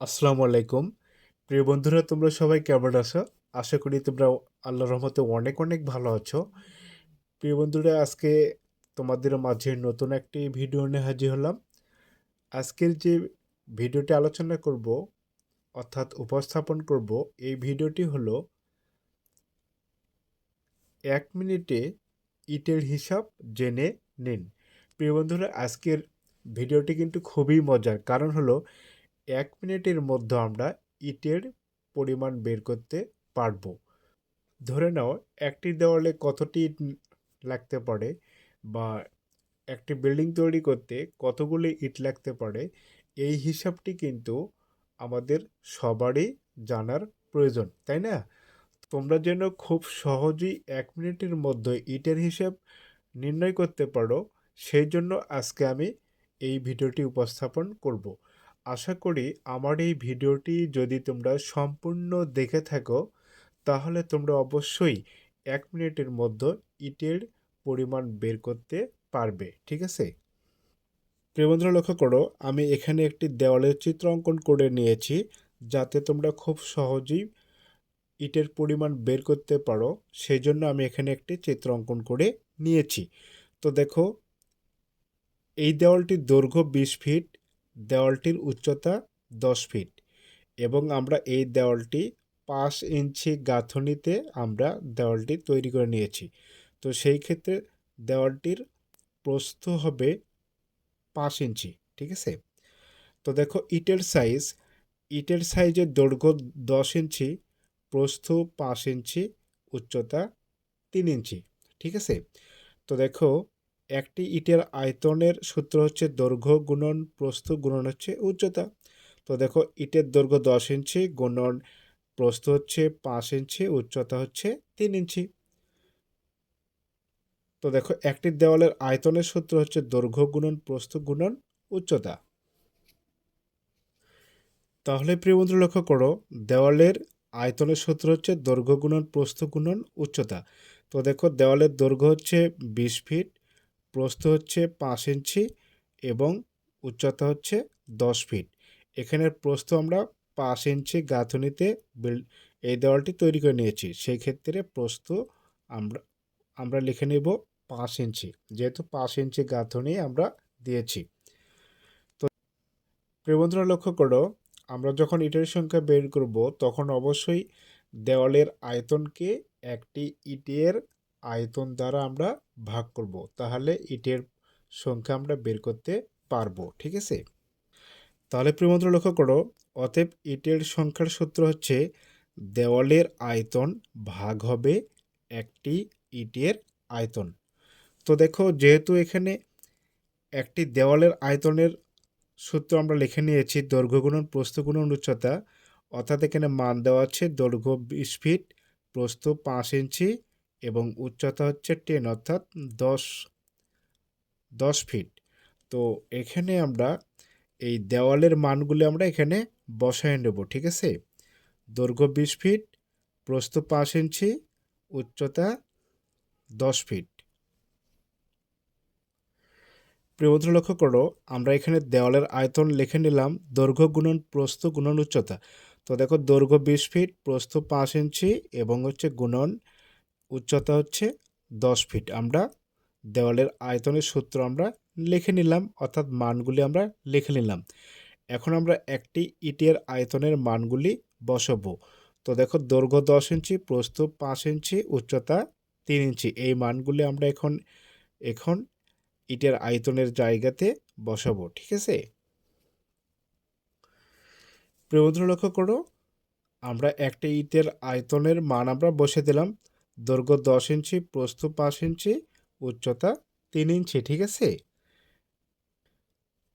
আসসালামু আলাইকুম। প্রিয় বন্ধুরা, তোমরা সবাই কেমন আছো? আশা করি তোমরা আল্লাহর রহমতে অনেক অনেক ভালো আছো। প্রিয় বন্ধুরা, আজকে তোমাদের মাঝে নতুন একটি ভিডিও নিয়ে হাজির হলাম। আজকের যে ভিডিওটি আলোচনা করব, অর্থাৎ উপস্থাপন করব, এই ভিডিওটি হলো এক মিনিটে ইটের হিসাব জেনে নিন। প্রিয় বন্ধুরা, আজকের ভিডিওটি কিন্তু খুবই মজার। কারণ হলো এক মিনিটের মধ্যে আমরা ইটের পরিমাণ বের করতে পারব। ধরে নাও, একটি দেওয়ালে কতটি ইট লাগতে পারে বা একটি বিল্ডিং তৈরি করতে কতগুলি ইট লাগতে পারে, এই হিসাবটি কিন্তু আমাদের সবারই জানার প্রয়োজন, তাই না? তোমরা যেন খুব সহজেই এক মিনিটের মধ্যে ইটের হিসাব নির্ণয় করতে পারো, সেই জন্য আজকে আমি এই ভিডিওটি উপস্থাপন করব। আশা করি আমার এই ভিডিওটি যদি তোমরা সম্পূর্ণ দেখে থাকো, তাহলে তোমরা অবশ্যই এক মিনিটের মধ্যে ইটের পরিমাণ বের করতে পারবে, ঠিক আছে? প্রিয় বন্ধুরা, লক্ষ্য করো, আমি এখানে একটি দেওয়ালের চিত্র অঙ্কন করে নিয়েছি, যাতে তোমরা খুব সহজেই ইটের পরিমাণ বের করতে পারো। সেই জন্য আমি এখানে একটি চিত্র অঙ্কন করে নিয়েছি। তো দেখো, এই দেওয়ালটির দৈর্ঘ্য বিশ ফিট দেওয়ালটির উচ্চতা দশ ফিট এবং আমরা এই দেওয়ালটি পাঁচ ইঞ্চি গাঁথনিতে আমরা দেওয়ালটি তৈরি করে নিয়েছি। তো সেই ক্ষেত্রে দেওয়ালটির প্রস্থ হবে পাঁচ ইঞ্চি, ঠিক আছে? তো দেখো ইটের সাইজ, ইটের সাইজের দৈর্ঘ্য দশ ইঞ্চি, প্রস্থ পাঁচ ইঞ্চি, উচ্চতা তিন ইঞ্চি, ঠিক আছে? তো দেখো একটি ইটের আয়তনের সূত্র হচ্ছে দৈর্ঘ্য গুণন, প্রস্থ গুণন হচ্ছে উচ্চতা। তো দেখো, ইটের দৈর্ঘ্য দশ ইঞ্চি, গুণন, প্রস্থ হচ্ছে পাঁচ ইঞ্চি, উচ্চতা হচ্ছে তিন ইঞ্চি। তো দেখো, একটি দেওয়ালের আয়তনের সূত্র হচ্ছে দৈর্ঘ্য গুণন, প্রস্থ গুণন, উচ্চতা। তাহলে প্রিয় বন্ধু লক্ষ্য করো, দেওয়ালের আয়তনের সূত্র হচ্ছে দৈর্ঘ্য গুণন, প্রস্থ গুণন, উচ্চতা। তো দেখো, দেওয়ালের দৈর্ঘ্য হচ্ছে বিশ ফিট প্রস্থ হচ্ছে পাঁচ ইঞ্চি এবং উচ্চতা হচ্ছে দশ ফিট। এখানের প্রস্থ আমরা পাঁচ ইঞ্চি গাঁথনিতে বিল এই দেওয়ালটি তৈরি করে নিয়েছি। সেই ক্ষেত্রে প্রস্থ আমরা আমরা লিখে নেব পাঁচ ইঞ্চি। যেহেতু পাঁচ ইঞ্চি গাঁথনি আমরা দিয়েছি। তো বন্ধুরা, লক্ষ্য করো, আমরা যখন ইটের সংখ্যা বের করব, তখন অবশ্যই দেওয়ালের আয়তনকে একটি ইটের আয়তন দ্বারা আমরা ভাগ করব, তাহলে ইটের সংখ্যা আমরা বের করতে পারব, ঠিক আছে? তাহলে প্রিয়মন্ত্র লক্ষ্য করো, অতএব ইটের সংখ্যার সূত্র হচ্ছে দেওয়ালের আয়তন ভাগ হবে একটি ইটের আয়তন। তো দেখো, যেহেতু এখানে একটি দেওয়ালের আয়তনের সূত্র আমরা লিখে নিয়েছি, দৈর্ঘ্য গুণন, প্রস্থ গুণন, উচ্চতা, অর্থাৎ এখানে মান দেওয়া আছে দৈর্ঘ্য বিশ ফিট, প্রস্থ পাঁচ ইঞ্চি এবং উচ্চতা হচ্ছে টেন অর্থাৎ দশ দশ ফিট তো এখানে আমরা এই দেওয়ালের মানগুলি আমরা এখানে বসায় নেব, ঠিক আছে? দৈর্ঘ্য বিশ ফিট প্রস্থ পাঁচ ইঞ্চি, উচ্চতা দশ ফিট প্রিয়বন্ধু লক্ষ্য করো, আমরা এখানে দেওয়ালের আয়তন লিখে নিলাম দৈর্ঘ্য গুণন প্রস্থ গুণন উচ্চতা। তো দেখো দৈর্ঘ্য বিশ ফিট প্রস্থ পাঁচ ইঞ্চি এবং হচ্ছে গুণন উচ্চতা হচ্ছে দশ ফিট আমরা দেওয়ালের আয়তনের সূত্র আমরা লিখে নিলাম, অর্থাৎ মানগুলি আমরা লিখে নিলাম। এখন আমরা একটি ইটের আয়তনের মানগুলি বসাবো। তো দেখো, দৈর্ঘ্য দশ ইঞ্চি, প্রস্থ পাঁচ ইঞ্চি, উচ্চতা তিন ইঞ্চি। এই মানগুলি আমরা এখন এখন ইটের আয়তনের জায়গাতে বসাবো, ঠিক আছে? প্রিয় লক্ষ্য করো, আমরা একটা ইটের আয়তনের মান আমরা বসে দিলাম। দৈর্ঘ্য দশ ইঞ্চি, প্রস্থ পাঁচ ইঞ্চি, উচ্চতা তিন ইঞ্চি, ঠিক আছে?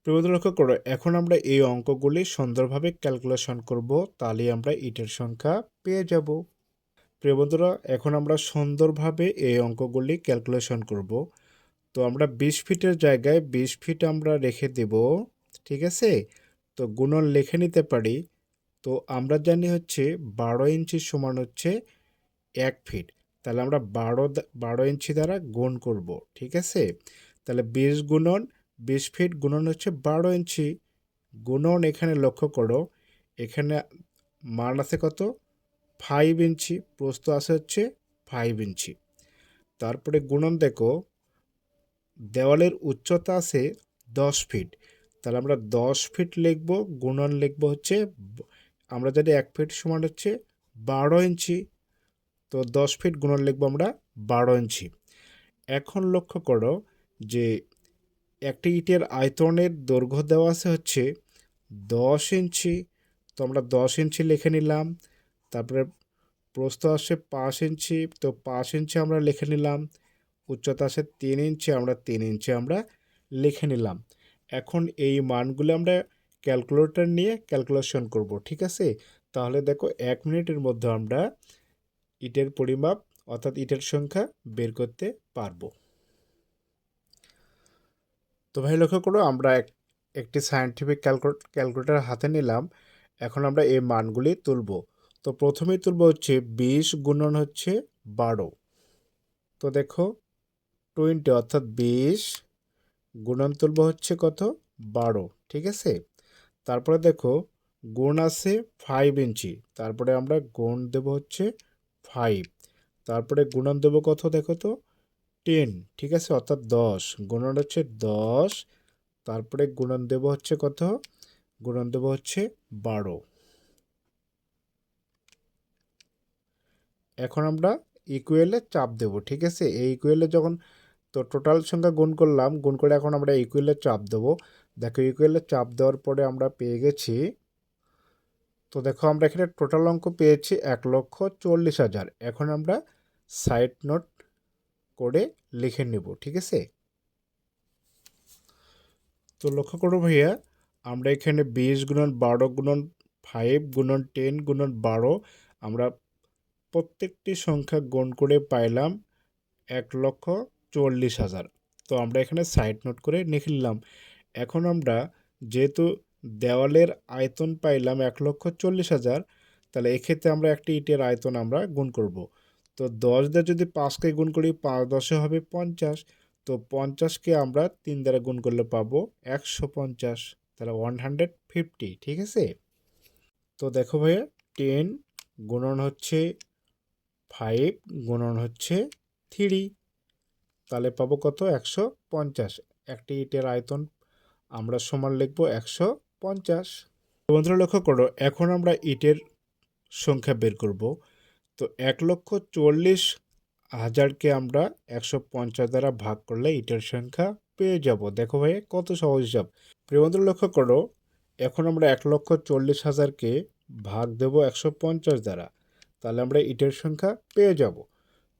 প্রিয় লক্ষ্য করো, এখন আমরা এই অঙ্কগুলি সুন্দরভাবে ক্যালকুলেশন করব, তাহলে আমরা ইটের সংখ্যা পেয়ে যাব। প্রিয় বন্ধুরা, এখন আমরা সুন্দরভাবে এই অঙ্কগুলি ক্যালকুলেশন করব। তো আমরা বিশ ফিটের জায়গায় বিশ ফিট আমরা রেখে দেব, ঠিক আছে? তো গুণন লিখে নিতে পারি, তো আমরা জানি হচ্ছে বারো ইঞ্চি সমান হচ্ছে এক ফিট। তাহলে আমরা বারো বারো ইঞ্চি দ্বারা গুণ করব, ঠিক আছে? তাহলে বিশ গুণন, বিশ ফিট গুণন হচ্ছে বারো ইঞ্চি। গুণন এখানে লক্ষ্য করো, এখানে মান আছে কত? ফাইভ ইঞ্চি, প্রস্থ আছে হচ্ছে ফাইভ ইঞ্চি। তারপরে গুণন দেখো, দেওয়ালের উচ্চতা আছে দশ ফিট। তাহলে আমরা দশ ফিট লিখব, গুণন লিখব হচ্ছে, আমরা জানি এক ফিট সমান হচ্ছে বারো ইঞ্চি। তো দশ ফিট গুণন লিখব আমরা বারো ইঞ্চি। এখন লক্ষ্য করো যে একটি ইটের আয়তনের দৈর্ঘ্য দেওয়া আছে হচ্ছে দশ ইঞ্চি। তো আমরা দশ ইঞ্চি লিখে নিলাম, তারপরে প্রস্থ আসে পাঁচ ইঞ্চি, তো পাঁচ ইঞ্চি আমরা লিখে নিলাম, উচ্চতা আসে তিন ইঞ্চি, আমরা তিন ইঞ্চি আমরা লিখে নিলাম। এখন এই মানগুলো আমরা ক্যালকুলেটর নিয়ে ক্যালকুলেশন করব, ঠিক আছে? তাহলে দেখো এক মিনিটের মধ্যে আমরা ইটের পরিমাপ অর্থাৎ ইটের সংখ্যা বের করতে পারব। তো ভাই লক্ষ্য করো, আমরা এক, একটি সায়েন্টিফিক ক্যালকুলেটার হাতে নিলাম। এখন আমরা এই মানগুলি তুলব। তো প্রথমেই তুলব হচ্ছে বিশ গুণন হচ্ছে বারো। তো দেখো টোয়েন্টি অর্থাৎ বিশ গুণন তুলব হচ্ছে কত? বারো, ঠিক আছে? তারপরে দেখো, গুণ আছে ফাইভ ইঞ্চি। তারপরে আমরা গুণ দেব হচ্ছে ফাইভ তারপরে গুণন দেবো কত দেখো তো? টেন ঠিক আছে? অর্থাৎ দশ। গুণন হচ্ছে দশ। তারপরে গুণন দেব হচ্ছে কত? গুণন দেব হচ্ছে বারো। এখন আমরা ইকুয়েলে চাপ দেব, ঠিক আছে? এই ইকুয়েলে যখন তো টোটাল সংখ্যা গুণ করলাম, গুণ করে এখন আমরা ইকুয়েলে চাপ দেবো। দেখো ইকুয়েলে চাপ দেওয়ার পরে আমরা পেয়ে গেছি তো দেখো আমরা এখানে টোটাল অঙ্ক পেয়েছি এক লক্ষ চল্লিশ হাজার। এখন আমরা সাইড নোট করে লিখে নেব, ঠিক আছে? তো লক্ষ্য করো ভাইয়া, আমরা এখানে বিশ গুণন বারো গুণন ফাইভ গুণন টেন গুণন বারো, আমরা প্রত্যেকটি সংখ্যা গুণ করে পাইলাম এক লক্ষ চল্লিশ হাজার। তো আমরা এখানে সাইড নোট করে লিখে নিলাম এখন আমরা যেহেতু দেওয়ালের আয়তন পাইলাম এক লক্ষ চল্লিশ হাজার, তাহলে এক্ষেত্রে আমরা একটি ইটের আয়তন আমরা গুণ করব। তো দশ দিয়ে যদি পাঁচকে গুণ করি, পাঁচ দশে হবে পঞ্চাশ, তো পঞ্চাশকে আমরা তিন দ্বারা গুণ করলে পাবো একশো পঞ্চাশ, তাহলে ওয়ান হান্ড্রেড ফিফটি ঠিক আছে? তো দেখো ভাইয়া টেন গুণন হচ্ছে ফাইভ গুণন হচ্ছে থ্রি তাহলে পাবো কত? একশো পঞ্চাশ। একটি ইটের আয়তন আমরা সমান লিখব একশো পঞ্চাশ। বন্ধুরা লক্ষ্য করো, এখন আমরা ইটের সংখ্যা বের করব। তো এক লক্ষ চল্লিশ হাজারকে আমরা একশো পঞ্চাশ দ্বারা ভাগ করলে ইটের সংখ্যা পেয়ে যাব। দেখো ভাই কত সহজ হিসাব। প্রিয় বন্ধুরা লক্ষ্য করো, এখন আমরা এক লক্ষ চল্লিশ হাজারকে ভাগ দেব একশো পঞ্চাশ দ্বারা। তাহলে আমরা ইটের সংখ্যা পেয়ে যাব।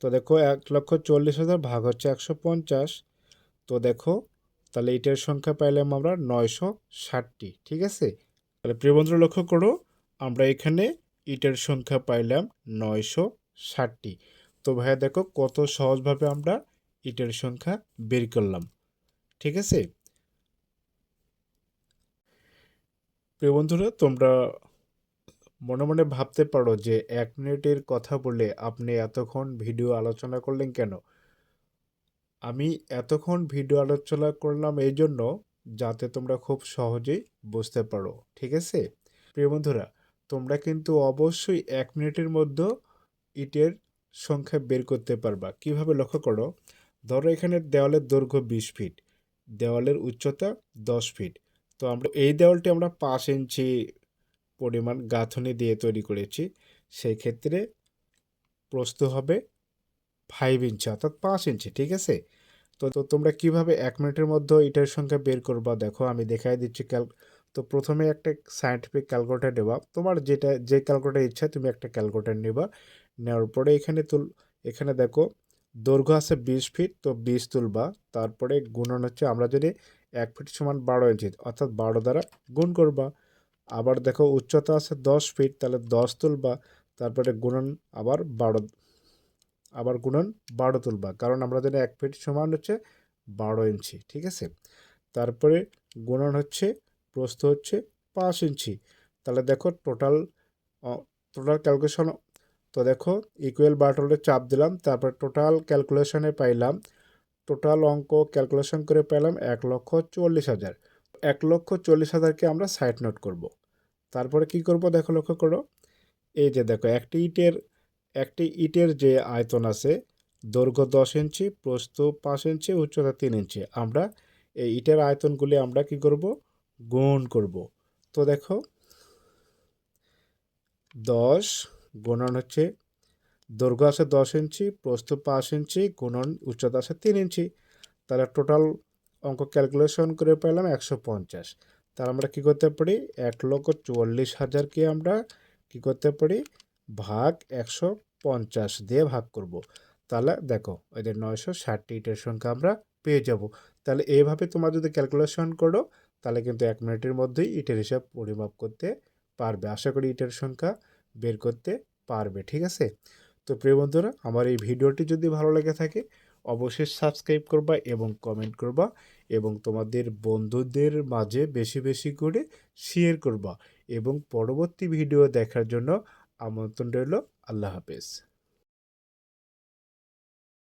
তো দেখো, এক লক্ষ চল্লিশ হাজার ভাগ হচ্ছে একশো পঞ্চাশ। তো দেখো তাহলে এটার সংখ্যা পাইলাম আমরা নয়শো ষাটটি, ঠিক আছে? তাহলে প্রিয় বন্ধুরা লক্ষ্য করো, আমরা এখানে ইটের সংখ্যা পাইলাম নয়শো ষাটটি। তো ভাইয়া দেখো কত সহজভাবে আমরা ইটের সংখ্যা বের করলাম, ঠিক আছে? প্রিয় বন্ধুরা, তোমরা মনে মনে ভাবতে পারো যে এক মিনিটের কথা বলে আপনি এতক্ষণ ভিডিও আলোচনা করলেন কেন? আমি এতক্ষণ ভিডিও আলোচনা করলাম এই জন্য যাতে তোমরা খুব সহজেই বুঝতে পারো, ঠিক আছে? প্রিয় বন্ধুরা, তোমরা কিন্তু অবশ্যই এক মিনিটের মধ্যে ইটের সংখ্যা বের করতে পারবা। কীভাবে লক্ষ্য করো? ধরো এখানে দেওয়ালের দৈর্ঘ্য বিশ ফিট, দেওয়ালের উচ্চতা দশ ফিট। তো আমরা, এই দেওয়ালটি আমরা পাঁচ ইঞ্চি পরিমাণ গাঁথনি দিয়ে তৈরি করেছি। সেই ক্ষেত্রে প্রস্থ হবে ফাইভ ইঞ্চি, অর্থাৎ পাঁচ ইঞ্চি, ঠিক আছে? তো তো তোমরা কীভাবে এক মিনিটের মধ্যে এটার সংখ্যা বের করবা? দেখো, আমি দেখাই দিচ্ছি ক্যাল তো প্রথমে একটা সায়েন্টিফিক ক্যালকুলেটার নেবা। তোমার যেটা, যে ক্যালকুলেটার ইচ্ছা, তুমি একটা ক্যালকুলেটার নেবা। নেওয়ার পরে এখানে তুল, এখানে দেখো, দৈর্ঘ্য আছে বিশ ফিট তো বিশ তুলবা। তারপরে গুণন হচ্ছে, আমরা যদি এক ফিট সমান বারো ইঞ্চি, অর্থাৎ বারো দ্বারা গুণ করবা। আবার দেখো, উচ্চতা আছে দশ ফিট তাহলে দশ তুলবা। তারপরে গুণন আবার বারো আবার গুণন বারো তুলবা। কারণ আমরা জানি এক ফিট সমান হচ্ছে বারো ইঞ্চি, ঠিক আছে? তারপরে গুণন হচ্ছে, প্রস্থ হচ্ছে পাঁচ ইঞ্চি। তাহলে দেখো টোটাল টোটাল ক্যালকুলেশন তো দেখো ইকুয়াল বাটনে চাপ দিলাম, তারপর টোটাল ক্যালকুলেশনে পাইলাম টোটাল অঙ্ক ক্যালকুলেশন করে পেলাম এক লক্ষ চল্লিশ হাজার। এক লক্ষ চল্লিশ হাজারকে আমরা সাইড নোট করব। তারপরে কি করব দেখো লক্ষ্য করো? এই যে দেখো, একটি ইটের একটি ইটের যে আয়তন আছে, দৈর্ঘ্য দশ ইঞ্চি, প্রস্থ পাঁচ ইঞ্চি, উচ্চতা তিন ইঞ্চি। আমরা এই ইটের আয়তনগুলি আমরা কি করব? গুণ করব। তো দেখো, দশ গুণন হচ্ছে, দৈর্ঘ্য আছে দশ ইঞ্চি, প্রস্থ পাঁচ ইঞ্চি, গুণন উচ্চতা আছে তিন ইঞ্চি। তাহলে টোটাল অঙ্ক ক্যালকুলেশন করে পেলাম একশো পঞ্চাশ। তাহলে আমরা কী করতে পারি? এক লক্ষ চুয়াল্লিশ হাজারকে আমরা কী করতে পারি? ভাগ একশো পঞ্চাশ দিয়ে ভাগ করব। তাহলে দেখো যে নয়শো ষাটটি ইটের সংখ্যা আমরা পেয়ে যাব। তাহলে এইভাবে তোমরা যদি ক্যালকুলেশন করো, তাহলে কিন্তু এক মিনিটের মধ্যেই ইটের হিসাব পরিমাপ করতে পারবে। আশা করি ইটের সংখ্যা বের করতে পারবে, ঠিক আছে? তো প্রিয় বন্ধুরা, আমার এই ভিডিওটি যদি ভালো লেগে থাকে, অবশ্যই সাবস্ক্রাইব করবা এবং কমেন্ট করবা এবং তোমাদের বন্ধুদের মাঝে বেশি বেশি করে শেয়ার করবা এবং পরবর্তী ভিডিও দেখার জন্য আমন্ত্রণ রইল। আল্লাহ হাফেজ।